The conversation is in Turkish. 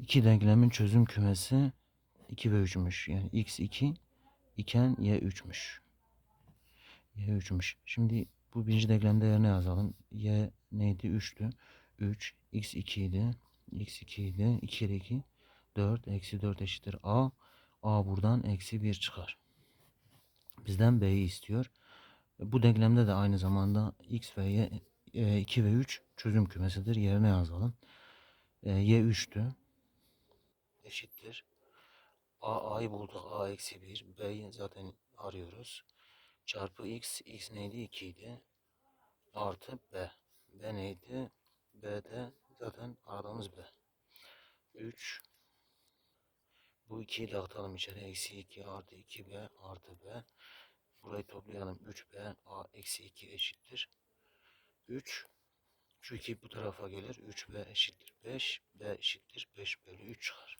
İki denklemin çözüm kümesi 2 ve 3'müş. Yani x 2 iken y 3'müş. y 3'müş. Şimdi bu birinci denklemde yerine yazalım. y neydi? 3'tü. 3 x 2 idi. x 2 idi. 2 kere 2 4 eksi 4 eşittir a. a buradan eksi 1 çıkar. Bizden b'yi istiyor. Bu denklemde de aynı zamanda x ve y e, 2 ve 3 çözüm kümesidir. Yerine yazalım. E, y 3'tü. Eşittir. A a'yı bulduk. A eksi 1. B'yi zaten arıyoruz. Çarpı x. X neydi? 2 idi. Artı B. B neydi? B de zaten aradığımız B. 3. Bu 2'yi dağıtalım içeri. Eksi 2 artı 2B artı B. Burayı toplayalım. 3B A eksi 2 eşittir. 3. Şu 2 bu tarafa gelir. 3B eşittir 5. B eşittir 5 bölü 3 çıkar.